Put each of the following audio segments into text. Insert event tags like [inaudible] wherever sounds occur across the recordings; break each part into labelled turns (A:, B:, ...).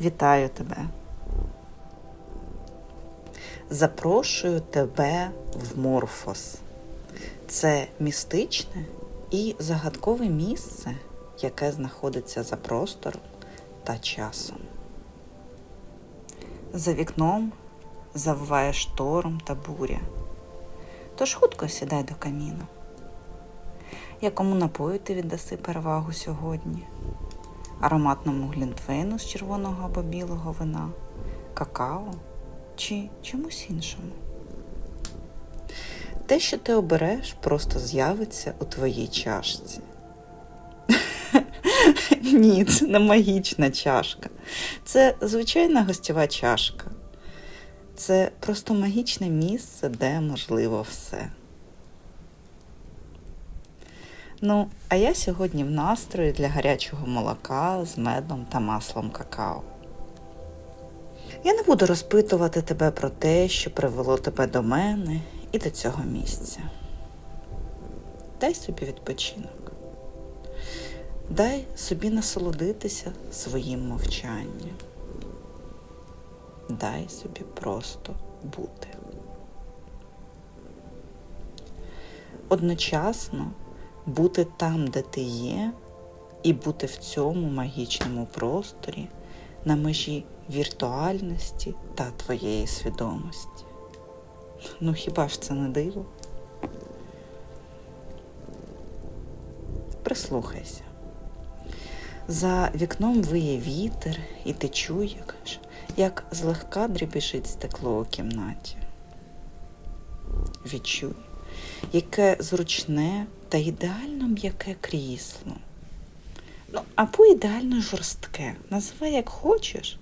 A: Вітаю тебе. Запрошую тебе в Морфос. Це містичне і загадкове місце, яке знаходиться за простором та часом. За вікном завиває шторм та буря. Тож хутко сідай до каміну. Якому напою ти віддаси перевагу сьогодні? Ароматному глінтвейну з червоного або білого вина, какао чи чомусь іншому. Те, що ти обереш, просто з'явиться у твоїй чашці. [laughs] Ні, це не магічна чашка. Це звичайна гостєва чашка. Це просто магічне місце, де можливо все. Ну, а я сьогодні в настрої для гарячого молока з медом та маслом какао. Я не буду розпитувати тебе про те, що привело тебе до мене і до цього місця. Дай собі відпочинок. Дай собі насолодитися своїм мовчанням. Дай собі просто бути. Одночасно бути там, де ти є, і бути в цьому магічному просторі на межі віртуальності та твоєї свідомості. Ну хіба ж це не диво? Прислухайся. За вікном виє вітер, і ти чуєш, як злегка дрібіжить стекло у кімнаті. Відчуй, яке зручне та ідеально м'яке крісло. Ну, або ідеально жорстке. Називай як хочеш,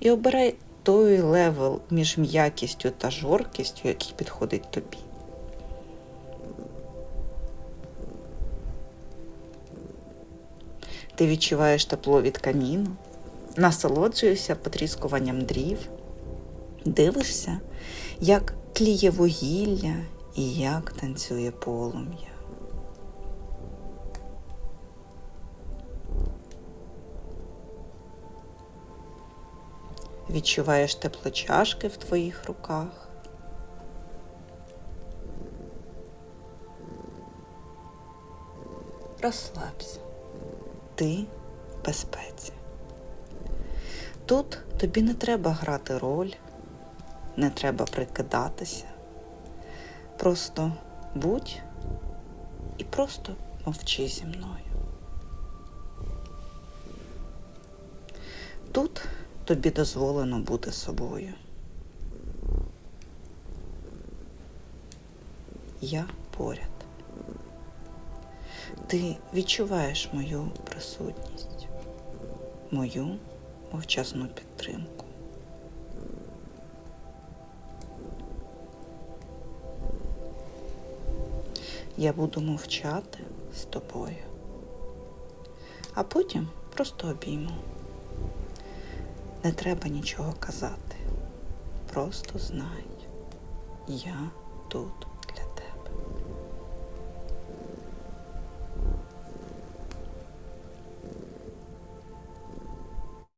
A: і обирай той левел між м'якістю та жорсткістю, який підходить тобі. Ти відчуваєш тепло від каміну, насолоджуєшся потріскуванням дрів, дивишся, як тліє вугілля і як танцює полум'я. Відчуваєш тепло чашки в твоїх руках. Розслабся. Ти в безпеці. Тут тобі не треба грати роль, не треба прикидатися. Просто будь і просто мовчи зі мною. Тут тобі дозволено бути собою. Я поряд. Ти відчуваєш мою присутність, мою мовчазну підтримку. Я буду мовчати з тобою, а потім просто обійму. Не треба нічого казати. Просто знай, я тут